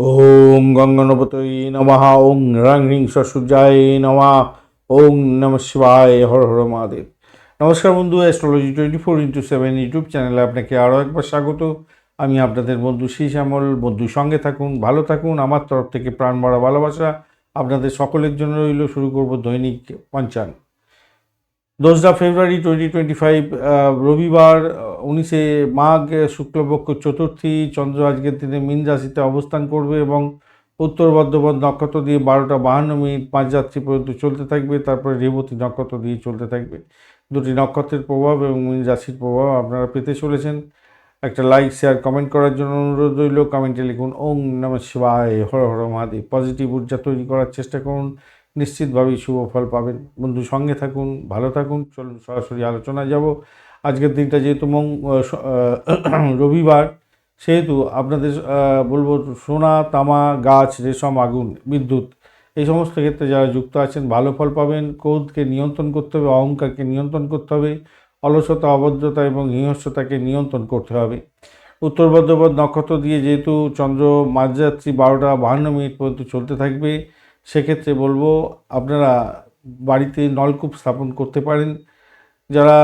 ওং গঙ্গনপতই নমঃ ওং রং হ্রিং সূর্যায় নমঃ ওং নম শিবায়, হর হর মহাদেব। নমস্কার বন্ধু astrology twenty four into seven YouTube চ্যানেলে আপনাকে আরও একবার স্বাগত। আমি আপনাদের বন্ধু শ্রী শ্যামল বন্ধু সঙ্গে থাকুন, ভালো থাকুন, আমার তরফ থেকে প্রাণ ভরা ভালোবাসা আপনাদের সকলের জন্য রইল। শুরু করব দৈনিক পঞ্চান দোসরা ফেব্রুয়ারি টোয়েন্টি টোয়েন্টি ফাইভ রবিবার উনিশে মাঘ শুক্লপক্ষ চতুর্থী, চন্দ্র আজকের দিনে মিন রাশিতে অবস্থান করবে এবং উত্তর বর্ধমান নক্ষত্র দিয়ে বারোটা বাহান্ন মিনিট পাঁচ যাত্রী পর্যন্ত চলতে থাকবে, তারপরে রেবতী নক্ষত্র দিয়ে চলতে থাকবে। দুটি নক্ষত্রের প্রভাব এবং মিন রাশির প্রভাব আপনারা পেতে চলেছেন। একটা লাইক শেয়ার কমেন্ট করার জন্য অনুরোধ রইল। কমেন্টে লিখুন, ওং নম শিবায়, হর হর মহাদেব। পজিটিভ ঊর্জা তৈরি করার চেষ্টা করুন। নিশ্চিতভাবেই শুভ ফল পাবেন। বন্ধু সঙ্গে থাকুন ভালো থাকুন। চলুন সরাসরি আলোচনায় যাব। আজকের দিনটা যেহেতু মং আহ, রবিবার সেহেতু আপনাদের বলব সোনা তামা গাছ রেশম আগুন বিদ্যুৎ এই সমস্ত ক্ষেত্রে যারা যুক্ত আছেন ভালো ফল পাবেন। ক্রোধকে নিয়ন্ত্রণ করতে হবে অহংকারকে নিয়ন্ত্রণ করতে হবে অলসতা অভদ্রতা এবং হিংস্রতাকে নিয়ন্ত্রণ করতে হবে। উত্তর বর্ধমান নক্ষত্র দিয়ে যেহেতু চন্দ্র মাঝরাত্রি বারোটা বাহান্ন মিনিট পর্যন্ত চলতে থাকবে সেক্ষেত্রে বলব আপনারা বাড়িতে নলকূপ স্থাপন করতে পারেন। যারা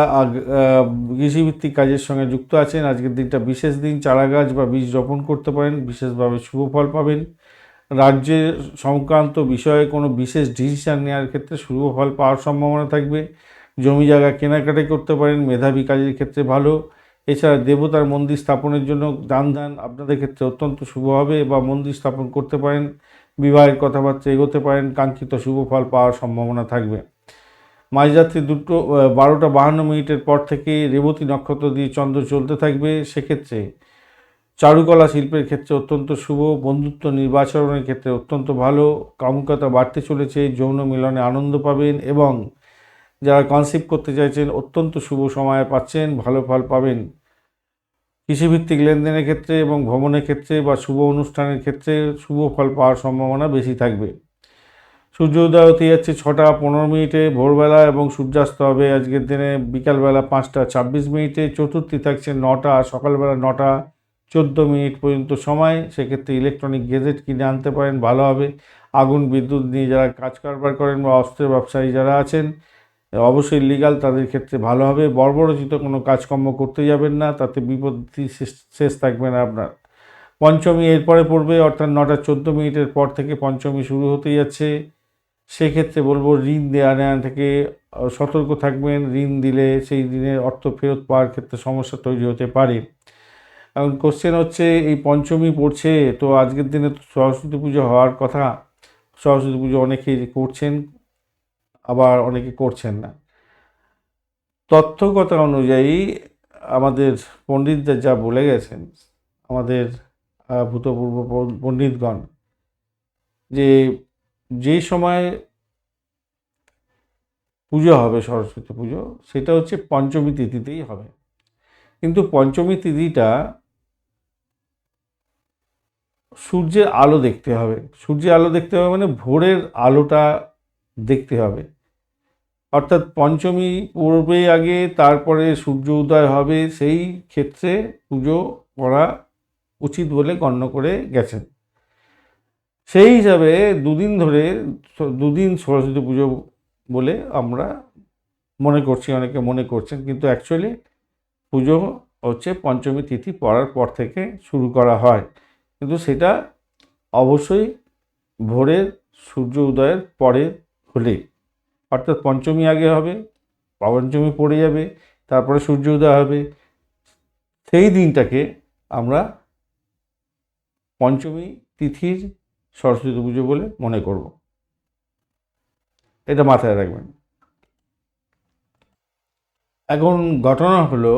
কৃষিভিত্তিক কাজের সঙ্গে যুক্ত আছেন, আজকের দিনটা বিশেষ দিন চারা গাছ বা বীজ রোপণ করতে পারেন, বিশেষভাবে শুভ ফল পাবেন। রাজ্যের সংক্রান্ত বিষয়ে কোনো বিশেষ ডিসিশান নেওয়ার ক্ষেত্রে শুভ ফল পাওয়ার সম্ভাবনা থাকবে। জমি জায়গা কেনাকাটি করতে পারেন, মেধাবী কাজের ক্ষেত্রে ভালো। এছাড়া দেবতার মন্দির স্থাপনের জন্য দান দান আপনাদের ক্ষেত্রে অত্যন্ত শুভ হবে বা মন্দির স্থাপন করতে পারেন। বিবাহের কথাবার্তা এগোতে পারেন, কাঙ্ক্ষিত শুভ ফল পাওয়ার সম্ভাবনা থাকবে। মাঝরাত্রি দুটো বারোটা বাহান্ন মিনিটের পর থেকে রেবতী নক্ষত্র দিয়ে চন্দ্র চলতে থাকবে। সেক্ষেত্রে চারুকলা শিল্পের ক্ষেত্রে অত্যন্ত শুভ, বন্ধুত্ব নির্বাচনের ক্ষেত্রে অত্যন্ত ভালো, কামুকতা বাড়তে চলেছে, যৌন মিলনে আনন্দ পাবেন এবং যারা কনসিভ করতে চাইছেন, অত্যন্ত শুভ সময় পাচ্ছেন, ভালো ফল পাবেন। কৃষিভিত্তিক লেনদেনের ক্ষেত্রে এবং ভ্রমণের ক্ষেত্রে বা শুভ অনুষ্ঠানের ক্ষেত্রে শুভ ফল পাওয়ার সম্ভাবনা বেশি থাকবে। সূর্যোদয় হতে যাচ্ছে ছটা পনেরো মিনিটে, ভোরবেলা এবং সূর্যাস্ত হবে আজকের দিনে বিকালবেলা পাঁচটা ছাব্বিশ মিনিটে, চতুর্থী থাকছে নটা, সকালবেলা নটা চোদ্দ মিনিট পর্যন্ত সময়। সেক্ষেত্রে ইলেকট্রনিক গেজেট কিনে আনতে পারেন, ভালো হবে। আগুন, বিদ্যুৎ নিয়ে যারা কাজ কারবার করেন বা অস্ত্রের ব্যবসায়ী যারা আছেন অবশ্যই লিগাল তাদের ক্ষেত্রে ভালো হবে। বর্বরচিত কোনো কাজকর্ম করতে যাবেন না, তাতে বিপত্তি শেষ- থাকবে না আপনার। পঞ্চমী এরপরে পড়বে, অর্থাৎ নটা চোদ্দ মিনিটের পর থেকে পঞ্চমী শুরু হতে যাচ্ছে। সেক্ষেত্রে বলব ঋণ দেওয়া নেওয়া থেকে সতর্ক থাকবেন। ঋণ দিলে সেই ঋণের অর্থ ফেরত পাওয়ার ক্ষেত্রে সমস্যা তৈরি হতে পারে। এখন কোশ্চেন হচ্ছে, এই পঞ্চমী পড়ছে, তো আজকের দিনে তো সরস্বতী পুজো হওয়ার কথা। সরস্বতী পুজো অনেকেই করছেন। আবার অনেকে করছেন না। তথ্যকথা অনুযায়ী আমাদের পণ্ডিতরা যা বলে গেছেন, আমাদের ভূতপূর্ব পণ্ডিতগণ, যে যেই সময় পুজো হবে, সরস্বতী পুজো, সেটা হচ্ছে পঞ্চমী তিথিতেই হবে। কিন্তু পঞ্চমী তিথিটা সূর্যের আলো দেখতে হবে। সূর্যের আলো দেখতে হবে মানে ভোরের আলোটা দেখতে হবে। অর্থাৎ পঞ্চমী পূর্বে আগে তারপরে সূর্য উদয় হবে, সেই ক্ষেত্রে পুজো করা উচিত বলে গণ্য করে গেছেন। সেই হিসাবে দুদিন ধরে দুদিন সরস্বতী পুজো বলে আমরা মনে করছি, অনেকে মনে করছেন, কিন্তু অ্যাকচুয়ালি পুজো হচ্ছে পঞ্চমী তিথি পড়ার পর থেকে শুরু করা হয়। কিন্তু সেটা অবশ্যই ভোরের সূর্য উদয়ের পরে হলে অর্থাৎ পঞ্চমী আগে হবে, পঞ্চমী পড়ে যাবে, তারপরে সূর্য উদয় হবে। সেই দিনটাকে আমরা পঞ্চমী তিথির সরস্বতী পুজো বলে মনে করব। এটা মাথায় রাখবেন। এখন ঘটনা হলো,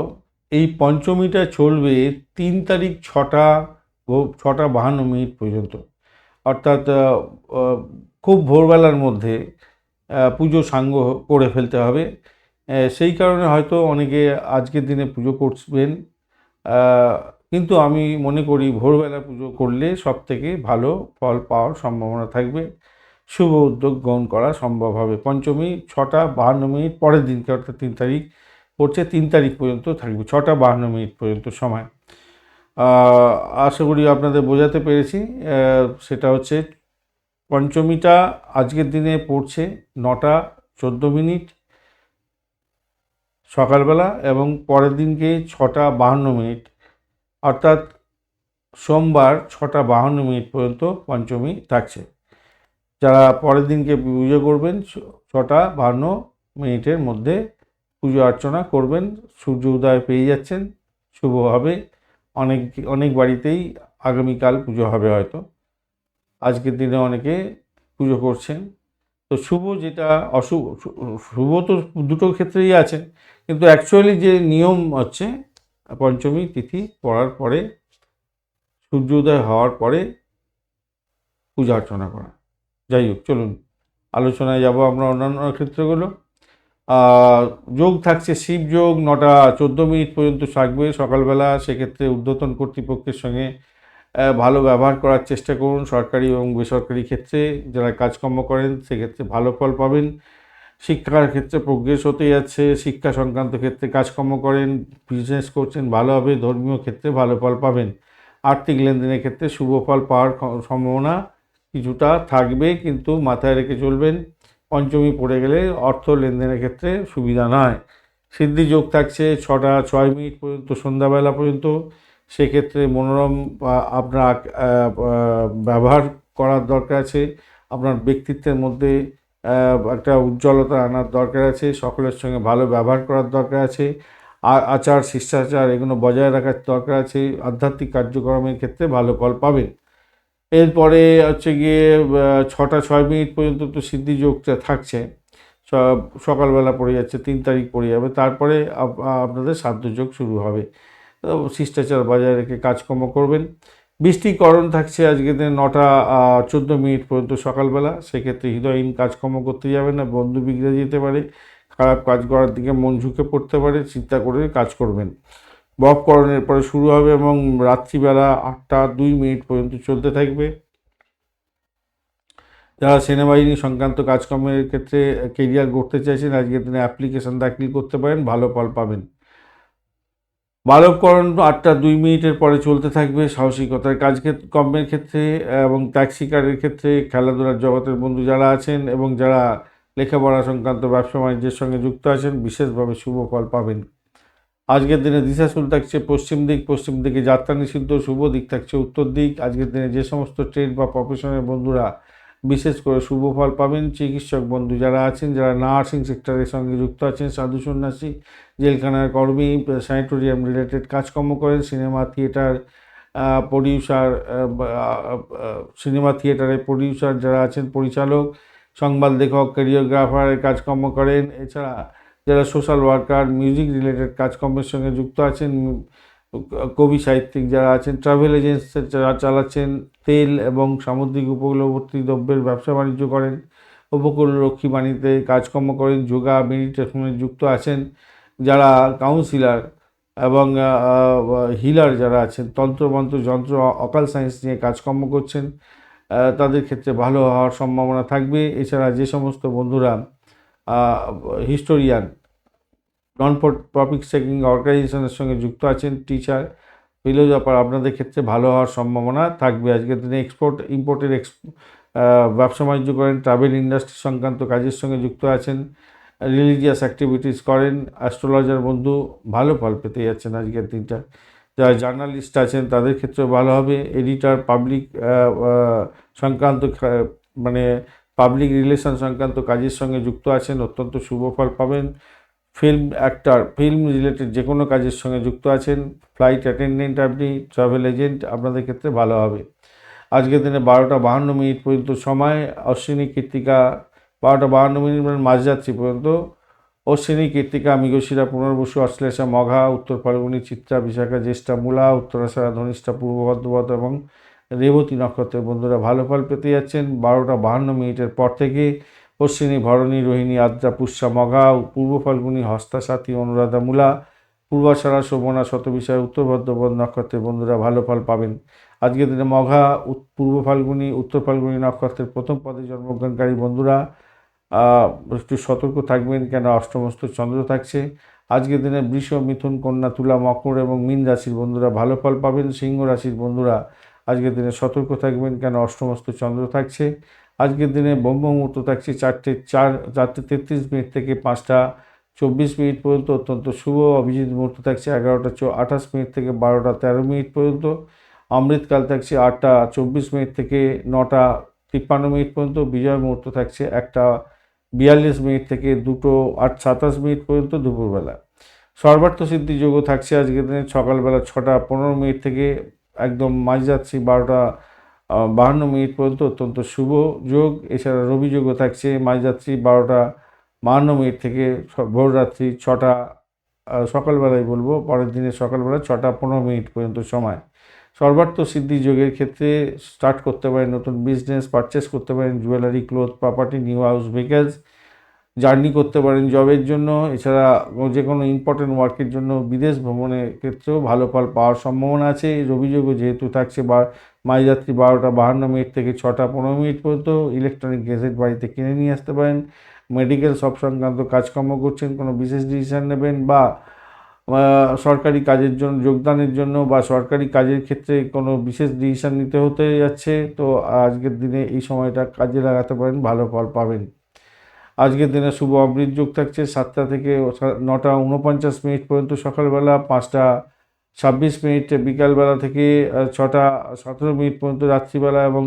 এই পঞ্চমীটা চলবে তিন তারিখ ছটা ছটা বাহান্ন মিনিট পর্যন্ত। অর্থাৎ খুব ভোরবেলার মধ্যে পুজো সাঙ্গ করে ফেলতে হবে। সেই কারণে হয়তো অনেকে আজকের দিনে পুজো করবেন। আহ, কিন্তু আমি মনে করি ভোরবেলা পুজো করলে সব থেকে ভালো ফল পাওয়ার সম্ভাবনা থাকবে। শুভ উদ্যোগ গ্রহণ করা সম্ভব হবে। পঞ্চমী ছটা বাহান্ন মিনিট পরের দিনকে অর্থাৎ তিন তারিখ পড়ছে তিন তারিখ পর্যন্ত থাকবে ছটা বাহান্ন মিনিট পর্যন্ত সময়। আশা করি আপনাদের বোঝাতে পেরেছি। সেটা হচ্ছে পঞ্চমীটা আজকের দিনে পড়ছে নটা চোদ্দ মিনিট সকালবেলা এবং পরের দিনকে ছটা বাহান্ন মিনিট। অর্থাৎ সোমবার ছটা বাহান্ন মিনিট পর্যন্ত পঞ্চমী থাকছে। যারা পরের দিনকে পুজো করবেন, ছটা বাহান্ন মিনিটের মধ্যে পুজো অর্চনা করবেন। সূর্য উদয় পেয়ে যাচ্ছেন, শুভ হবে। অনেক অনেক বাড়িতেই আগামীকাল পুজো হবে হয়তো। আজকের দিনে অনেকে পুজো করছেন। তো শুভ যেটা অশুভ, শুভ তো দুটো ক্ষেত্রেই আছে, কিন্তু অ্যাকচুয়ালি যে নিয়ম হচ্ছে পঞ্চমী তিথি পড়ার পরে, সূর্যোদয় হওয়ার পরে পূজা অর্চনা করা। যাই হোক, চলুন, আলোচনায় যাব আমরা অন্যান্য ক্ষেত্রগুলো। যোগ থাকছে শিব যোগ, নটা চোদ্দ মিনিট পর্যন্ত থাকবে সকালবেলা, সেক্ষেত্রে ঊর্ধ্বতন কর্তৃপক্ষের সঙ্গে ভালো ব্যবহার করার চেষ্টা করুন সরকারি এবং বেসরকারি ক্ষেত্রে। যারা কাজকর্ম করেন, সেক্ষেত্রে ভালো ফল পাবেন। শিক্ষার ক্ষেত্রে প্রোগ্রেস হতে যাচ্ছে শিক্ষা সংক্রান্ত ক্ষেত্রে কাজকর্ম করেন বিজনেস করছেন, ভালো হবে। ধর্মীয় ক্ষেত্রে ভালো ফল পাবেন। আর্থিক লেনদেনের ক্ষেত্রে শুভ ফল পাওয়ার সম্ভাবনা কিছুটা থাকবে, কিন্তু মাথায় রেখে চলবেন, পঞ্চমী পড়ে গেলে অর্থ লেনদেনের ক্ষেত্রে সুবিধা নয়। সিদ্ধি যোগ থাকছে ছটা, ছয় মিনিট পর্যন্ত, সন্ধ্যাবেলা পর্যন্ত। সেক্ষেত্রে মনোরম আপনার ব্যবহার করার দরকার আছে। আপনার ব্যক্তিত্বের মধ্যে একটা উজ্জ্বলতা আনার দরকার আছে। সকলের সঙ্গে ভালো ব্যবহার করার দরকার আছে। আচার, শিষ্টাচার এগুলো বজায় রাখার দরকার আছে। আধ্যাত্মিক কার্যক্রমের ক্ষেত্রে ভালো ফল পাবেন। এরপরে হচ্ছে গিয়ে ছটা ছয় মিনিট পর্যন্ত তো সিদ্ধি যোগটা থাকছে সকালবেলা পড়ে যাচ্ছে, তিন তারিখ পড়ে যাবে। তারপরে আপনাদের সাধ্য যোগ শুরু হবে। শিষ্টাচার বজায় রেখে কাজকর্ম করবেন। বৃষ্টিকরণ থাকছে আজকে দিনে নটা চোদ্দ মিনিট পর্যন্ত সকালবেলা। সেক্ষেত্রে হৃদয়হীন কাজকর্ম করতে যাবে না, বন্ধু বিগড়ে যেতে পারে, খারাপ কাজ করার দিকে মন ঝুঁকে পড়তে পারে, চিন্তা করে কাজ করবেন। বপকরণের পরে শুরু হবে এবং রাত্রিবেলা আটটা দুই মিনিট পর্যন্ত চলতে থাকবে। যারা সেনাবাহিনী সংক্রান্ত কাজকর্মের ক্ষেত্রে কেরিয়ার গড়তে চাইছেন, আজকের দিনে অ্যাপ্লিকেশন দাখিল করতে পারেন, ভালো ফল পাবেন। বালককরণ আটটা দুই মিনিটের পরে চলতে থাকবে সাহসিকতার কাজ কর্মের ক্ষেত্রে এবং ত্যাগ শিকারের ক্ষেত্রে, খেলাধুলার জগতের বন্ধু যারা আছেন এবং যারা লেখাপড়া সংক্রান্ত ব্যবসা বাণিজ্যের সঙ্গে যুক্ত আছেন, বিশেষভাবে শুভ ফল পাবেন। আজকের দিনে দিশা দিশাশুল থাকছে পশ্চিম দিক, পশ্চিম দিকে যাত্রা নিষিদ্ধ, শুভ দিক থাকছে উত্তর দিক। আজকের দিনে যে সমস্ত ট্রেড বা প্রফেশনের বন্ধুরা বিশেষ করে শুভ ফল পাবেন। চিকিৎসক বন্ধু যারা আছেন, যারা নার্সিং সেক্টরের সঙ্গে যুক্ত আছেন, সাধু সন্ন্যাসী, জেলখানার কর্মী, স্যানিটোরিয়াম রিলেটেড কাজকর্ম করেন, সিনেমা থিয়েটার প্রডিউসার সিনেমা থিয়েটারের প্রডিউসার যারা আছেন, পরিচালক, সংবাদ লেখক ক্যারিওগ্রাফারের কাজকর্ম করেন। এছাড়া যারা সোশ্যাল ওয়ার্কার মিউজিক রিলেটেড কাজকর্মের সঙ্গে যুক্ত আছেন কবি সাহিত্যিক যারা আছেন ট্রাভেল এজেন্সি যারা চালাচ্ছেন, তেল এবং সামুদ্রিক উপকূলবর্তী দ্রব্যের ব্যবসা বাণিজ্য করেন, উপকূলরক্ষী বাণিজ্যে কাজকর্ম করেন, যোগা মেডিটেশনে যুক্ত আছেন, যারা কাউন্সিলার এবং হিলার যারা আছেন, তন্ত্রমন্ত্র, যন্ত্র অকাল সায়েন্স নিয়ে কাজকর্ম করছেন তাদের ক্ষেত্রে ভালো হওয়ার সম্ভাবনা থাকবে। এছাড়া যে সমস্ত বন্ধুরা হিস্টোরিয়ান নন প্রফিট সেকিং অর্গানাইজেশনের সঙ্গে যুক্ত আছেন টিচার ফিলোজফার আপনাদের ক্ষেত্রে ভালো হওয়ার সম্ভাবনা থাকবে। আজকের দিনে এক্সপোর্ট ইম্পোর্টের এক্স ব্যবসা বাণিজ্য করেন ট্রাভেল ইন্ডাস্ট্রি সংক্রান্ত কাজের সঙ্গে যুক্ত আছেন রিলিজিয়াস অ্যাক্টিভিটিস করেন অ্যাস্ট্রোলজার বন্ধু, ভালো ফল পেতে যাচ্ছেন আজকের দিনটা। যারা জার্নালিস্ট আছেন তাদের ক্ষেত্রেও ভালো হবে। এডিটার পাবলিক সংক্রান্ত মানে পাবলিক রিলেশন সংক্রান্ত কাজের সঙ্গে যুক্ত আছেন, অত্যন্ত শুভ ফল পাবেন। ফিল্ম অ্যাক্টর ফিল্ম রিলেটেড যে কোনো কাজের সঙ্গে যুক্ত আছেন ফ্লাইট অ্যাটেন্ডেন্ট আপনি ট্রাভেল এজেন্ট আপনাদের ক্ষেত্রে ভালো হবে। আজকের দিনে বারোটা বাহান্ন মিনিট পর্যন্ত সময়, অশ্বিনী কৃত্তিকা বারোটা বাহান্ন মিনিট মানে মাঝরাত্রি পর্যন্ত। অশ্বিনী কৃত্তিকা মৃগশিরা, পুনর্বসু, অশ্লেষা, মঘা, উত্তর ফাল্গুনী, চিত্রা, বিশাখা, জ্যেষ্ঠা, মূলা উত্তরাষাঢ়া ধনিষ্ঠা, পূর্ব ভদ্রপদ এবং রেবতী নক্ষত্রের বন্ধুরা ভালো ফল পেতে যাচ্ছেন। বারোটা বাহান্ন মিনিটের পর থেকে অশ্বিনী ভরণী রোহিণী আদ্রা পুষ্যা মঘা পূর্ব ফাল্গুনী হস্তা সাথী অনুরাধা মূলা পূর্বাষাঢ়া শোভনা শতবিষয় উত্তর ভদ্রপদ নক্ষত্রের বন্ধুরা ভালো ফল পাবেন। আজকের দিনে মঘা পূর্ব ফাল্গুনী, উত্তর ফাল্গুনী নক্ষত্রের প্রথম পদে জন্মগ্রহণকারী বন্ধুরা একটু সতর্ক থাকবেন কেন? অষ্টমস্ত চন্দ্র থাকছে। আজকের দিনে বৃষ, মিথুন, কন্যা, তুলা, মকর এবং মীন রাশির বন্ধুরা ভালো ফল পাবেন। সিংহ রাশির বন্ধুরা, আজকের দিনে সতর্ক থাকবেন কেন? অষ্টমস্ত চন্দ্র থাকছে। আজকের দিনে ব্রহ্ম মুহূর্ত থাকছে চারটে চার চারটে তেত্রিশ মিনিট থেকে পাঁচটা চব্বিশ মিনিট পর্যন্ত অত্যন্ত শুভ। অভিজিৎ মুহূর্ত থাকছে এগারোটা চো, আঠাশ মিনিট থেকে বারোটা তেরো মিনিট পর্যন্ত। অমৃতকাল থাকছে আটটা চব্বিশ মিনিট থেকে নটা তিপ্পান্ন মিনিট পর্যন্ত। বিজয় মুহূর্ত থাকছে একটা বিয়াল্লিশ মিনিট থেকে দুটো আট সাতাশ মিনিট পর্যন্ত দুপুরবেলা। সর্বার্থ সিদ্ধি যোগও থাকছে আজকের দিনে সকালবেলা ছটা পনেরো মিনিট থেকে একদম মাঝ যাচ্ছি বারোটা বাহান্ন মিনিট পর্যন্ত অত্যন্ত শুভ যোগ। এছাড়া রবি যোগও থাকছে। মাঝরাত্রি বারোটা, বাহান্ন মিনিট থেকে ভোর ভোররাত্রি ছটা সকালবেলায় বলব। পরের দিনে সকালবেলা ছটা পনেরো মিনিট পর্যন্ত সময়। সর্বার্থ সিদ্ধি যোগের ক্ষেত্রে স্টার্ট করতে পারেন নতুন বিজনেস, পারচেস করতে পারেন jewellery, cloth, property, new house, vehicles. Journey করতে পারেন জবের জন্য, এছাড়া যে কোনো ইম্পর্টেন্ট ওয়ার্কের জন্য বিদেশ ভ্রমণের ক্ষেত্রেও ভালো ফল পাওয়ার সম্ভাবনা আছে। রবিযোগও যেহেতু থাকছে বা মাঝরাত্রি বারোটা বাহান্ন মিনিট থেকে ছটা পনেরো মিনিট পর্যন্ত ইলেকট্রনিক গ্যাজেট বাড়িতে কিনে নিয়ে আসতে পারেন। মেডিকেল সব সংক্রান্ত কাজকর্ম করছেন, কোনো বিশেষ ডিসিশান নেবেন বা সরকারি কাজের জন্য, যোগদানের জন্য বা সরকারি কাজের ক্ষেত্রে কোনো বিশেষ ডিসিশান নিতে হতে যাচ্ছে। তো আজকের দিনে এই সময়টা কাজে লাগাতে পারেন, ভালো ফল পাবেন। আজকের দিনে শুভ অমৃত যোগ থাকছে, সাতটা থেকে নটা উনপঞ্চাশ মিনিট পর্যন্ত সকালবেলা, পাঁচটা ছাব্বিশ মিনিট, বিকালবেলা থেকে ছটা সতেরো মিনিট পর্যন্ত রাত্রিবেলা এবং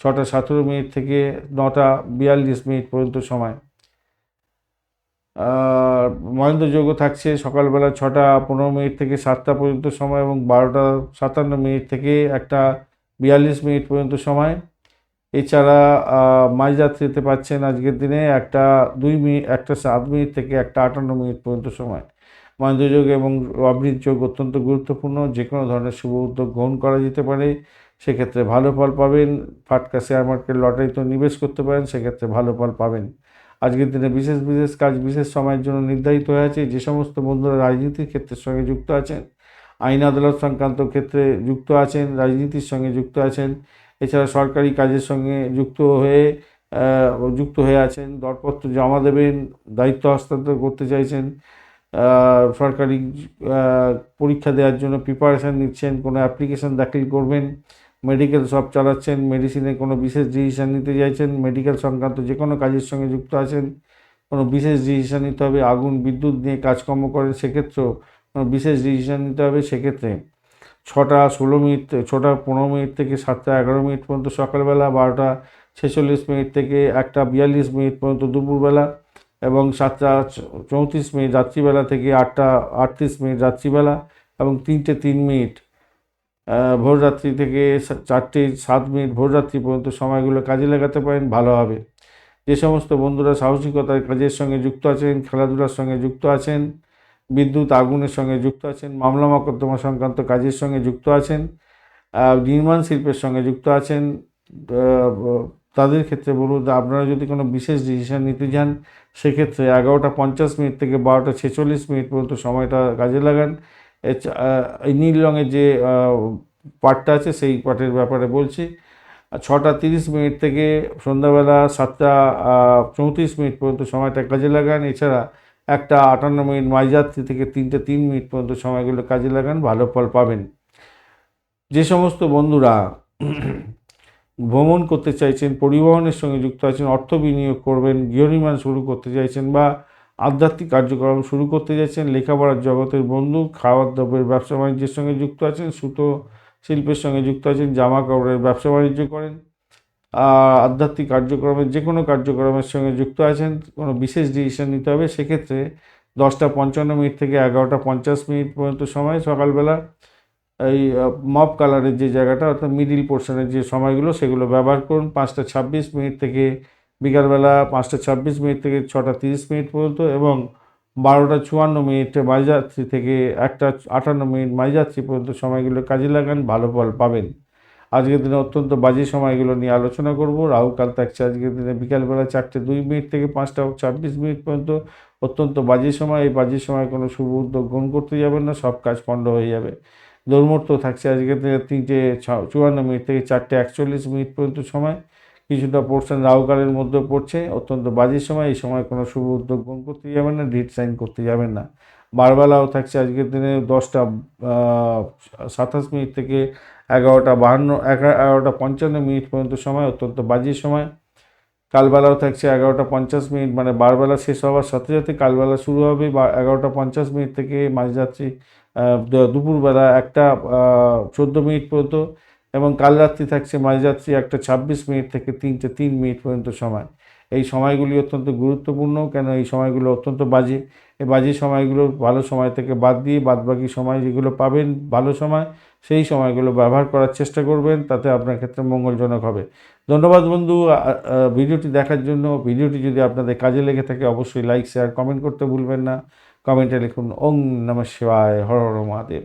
ছটা সতেরো মিনিট থেকে নটা বিয়াল্লিশ মিনিট পর্যন্ত সময়। মহেন্দ্র যোগও থাকছে, সকালবেলা ছটা পনেরো মিনিট থেকে সাতটা পর্যন্ত সময় এবং বারোটা সাতান্ন মিনিট থেকে একটা বিয়াল্লিশ মিনিট পর্যন্ত সময়। এছাড়া আহ, মাঝরাত্রিতে পাচ্ছেন আজকের দিনে একটা দুই মিনিট একটা সাত মিনিট থেকে একটা আটান্ন মিনিট পর্যন্ত সময়। মহেন্দ্রযোগ এবং অমৃত যোগ অত্যন্ত গুরুত্বপূর্ণ যে কোনো ধরনের শুভ উদ্যোগ গ্রহণ করা যেতে পারে। সেক্ষেত্রে ভালো ফল পাবেন ফাটকা শেয়ার মার্কেট লটারিতে নিবেশ করতে পারেন সেক্ষেত্রে ভালো ফল পাবেন। আজকের দিনে বিশেষ বিশেষ কাজ বিশেষ সময়ের জন্য নির্ধারিত হয়ে আছে। যে সমস্ত বন্ধুরা রাজনীতির ক্ষেত্রের সঙ্গে যুক্ত আছেন আইন আদালত সংক্রান্ত ক্ষেত্রে যুক্ত আছেন রাজনীতির সঙ্গে যুক্ত আছেন এছাড়া সরকারি কাজের সঙ্গে যুক্ত হয়ে যুক্ত হয়ে আছেন, দরপত্র জমা দেবেন, দায়িত্ব হস্তান্তর করতে চাইছেন সরকারি পরীক্ষা দেওয়ার জন্য প্রিপারেশান নিচ্ছেন, কোনো অ্যাপ্লিকেশন দাখিল করবেন মেডিকেল শপ চালাচ্ছেন মেডিসিনে কোনো বিশেষ ডিসিশন নিতে চাইছেন মেডিকেল সংক্রান্ত যে কোনো কাজের সঙ্গে যুক্ত আছেন, কোনো বিশেষ ডিসিশন নিতে হবে, আগুন, বিদ্যুৎ নিয়ে কাজকর্ম করেন, সেক্ষেত্রেও কোনো বিশেষ ডিসিশন নিতে হবে, সেক্ষেত্রে ছটা ষোলো মিনিট, ছটা পনেরো মিনিট থেকে সাতটা এগারো মিনিট পর্যন্ত সকালবেলা, বারোটা ছেচল্লিশ মিনিট থেকে একটা বিয়াল্লিশ মিনিট পর্যন্ত দুপুরবেলা এবং সাতটা চৌত্রিশ মিনিট রাত্রিবেলা থেকে আটটা আটত্রিশ মিনিট রাত্রিবেলা এবং তিনটে তিন মিনিট। ভোররাত্রি থেকে চারটে সাত মিনিট ভোররাত্রি পর্যন্ত সময়গুলো কাজে লাগাতে পারেন, ভালো হবে। যে সমস্ত বন্ধুরা সাহসিকতার কাজের সঙ্গে যুক্ত আছেন, খেলাধুলার সঙ্গে যুক্ত আছেন বিদ্যুৎ আগুনের সঙ্গে যুক্ত আছেন মামলা মকদ্দমা সংক্রান্ত কাজের সঙ্গে যুক্ত আছেন নির্মাণ শিল্পের সঙ্গে যুক্ত আছেন তাদের ক্ষেত্রে বলুন যে আপনারা যদি কোনো বিশেষ ডিসিশন নিতে যান সেক্ষেত্রে এগারোটা পঞ্চাশ মিনিট থেকে বারোটা ছেচল্লিশ মিনিট পর্যন্ত সময়টা কাজে লাগান। এই নীল রঙের যে আহ, পার্টটা আছে সেই পার্টের ব্যাপারে বলছি। ছটা তিরিশ মিনিট থেকে সন্ধ্যাবেলা সাতটা চৌত্রিশ মিনিট পর্যন্ত সময়টা কাজে লাগান। এছাড়া একটা আটান্ন মিনিট মাঝরাত্রি থেকে তিনটে তিন মিনিট পর্যন্ত সময়গুলো কাজে লাগান, ভালো ফল পাবেন। যে সমস্ত বন্ধুরা ভ্রমণ করতে চাইছেন, পরিবহনের সঙ্গে যুক্ত আছেন, অর্থ বিনিয়োগ করবেন গৃহ নির্মাণ শুরু করতে চাইছেন বা আধ্যাত্মিক কার্যক্রম শুরু করতে চাইছেন, লেখাপড়ার জগতের বন্ধু খাওয়ার দ্রব্যের ব্যবসা বাণিজ্যের সঙ্গে যুক্ত আছেন, সুতো শিল্পের সঙ্গে যুক্ত আছেন জামা কাপড়ের ব্যবসা বাণিজ্য করেন আধ্যাত্মিক কার্যক্রমের যে কোনো কার্যক্রমের সঙ্গে যুক্ত আছেন, কোনো বিশেষ ডিসিশন নিতে হবে। সেক্ষেত্রে দশটা পঞ্চান্ন মিনিট থেকে এগারোটা পঞ্চাশ মিনিট পর্যন্ত সময়, সকালবেলা এই মপ কালারের যে জায়গাটা, অর্থাৎ মিডিল পোর্শনের যে সময়গুলো, সেগুলো ব্যবহার করুন। পাঁচটা ছাব্বিশ মিনিট থেকে বিকালবেলা পাঁচটা ছাব্বিশ মিনিট থেকে ছটা তিরিশ মিনিট পর্যন্ত এবং বারোটা চুয়ান্ন মিনিটে মাঝরাত্রি থেকে একটা আটান্ন মিনিট মাঝরাত্রি পর্যন্ত সময়গুলো কাজে লাগান, ভালো ফল পাবেন। আজকের দিনে অত্যন্ত বাজে সময়গুলো নিয়ে আলোচনা করব। রাহুকাল থাকছে আজকের দিনে বিকালবেলা চারটে দুই মিনিট থেকে পাঁচটা ছাব্বিশ মিনিট পর্যন্ত অত্যন্ত বাজে সময়। এই বাজে সময় কোনো শুভ উদ্যোগ গ্রহণ করতে যাবেন না, সব কাজ পণ্ড হয়ে যাবে। দুর্মূর্ত থাকছে আজকের দিনে তিনটে চুয়ান্ন মিনিট থেকে চারটে একচল্লিশ মিনিট পর্যন্ত সময়। কিছুটা পোর্শন রাহুকালের মধ্যে পড়ছে, অত্যন্ত বাজে সময়। এই সময় কোনো শুভ উদ্যোগ গ্রহণ করতে যাবেন না ডিট সাইন করতে যাবেন না। বারবেলাও থাকছে আজকের দিনে দশটা সাতাশ মিনিট থেকে এগারোটা বাহান্ন এগারোটা পঞ্চান্ন মিনিট পর্যন্ত সময়, অত্যন্ত বাজে সময়। কালবেলাও থাকছে এগারোটা পঞ্চাশ মিনিট মানে বারবেলা শেষ হওয়ার সাথে সাথে কালবেলা শুরু হবে বা এগারোটা পঞ্চাশ মিনিট থেকে মাঝ যাচ্ছে দুপুরবেলা একটা চোদ্দ মিনিট পর্যন্ত এবং কাল রাত্রি থাকছে মাঝরাত্রি একটা ছাব্বিশ মিনিট থেকে তিনটে তিন মিনিট পর্যন্ত সময়। এই সময়গুলি অত্যন্ত গুরুত্বপূর্ণ, কেন এই সময়গুলো অত্যন্ত বাজে। এই বাজে সময়গুলো ভালো সময় থেকে বাদ দিয়ে বাদবাকি সময় যেগুলো পাবেন ভালো সময়, সেই সময়গুলো ব্যবহার করার চেষ্টা করবেন, তাতে আপনার ক্ষেত্রে মঙ্গলজনক হবে। ধন্যবাদ বন্ধু ভিডিওটি দেখার জন্য। ভিডিওটি যদি আপনাদের কাজে লেগে থাকে, অবশ্যই লাইক শেয়ার কমেন্ট করতে ভুলবেন না। কমেন্টে লিখুন, ওং নমঃ শিবায়, হর হর মহাদেব।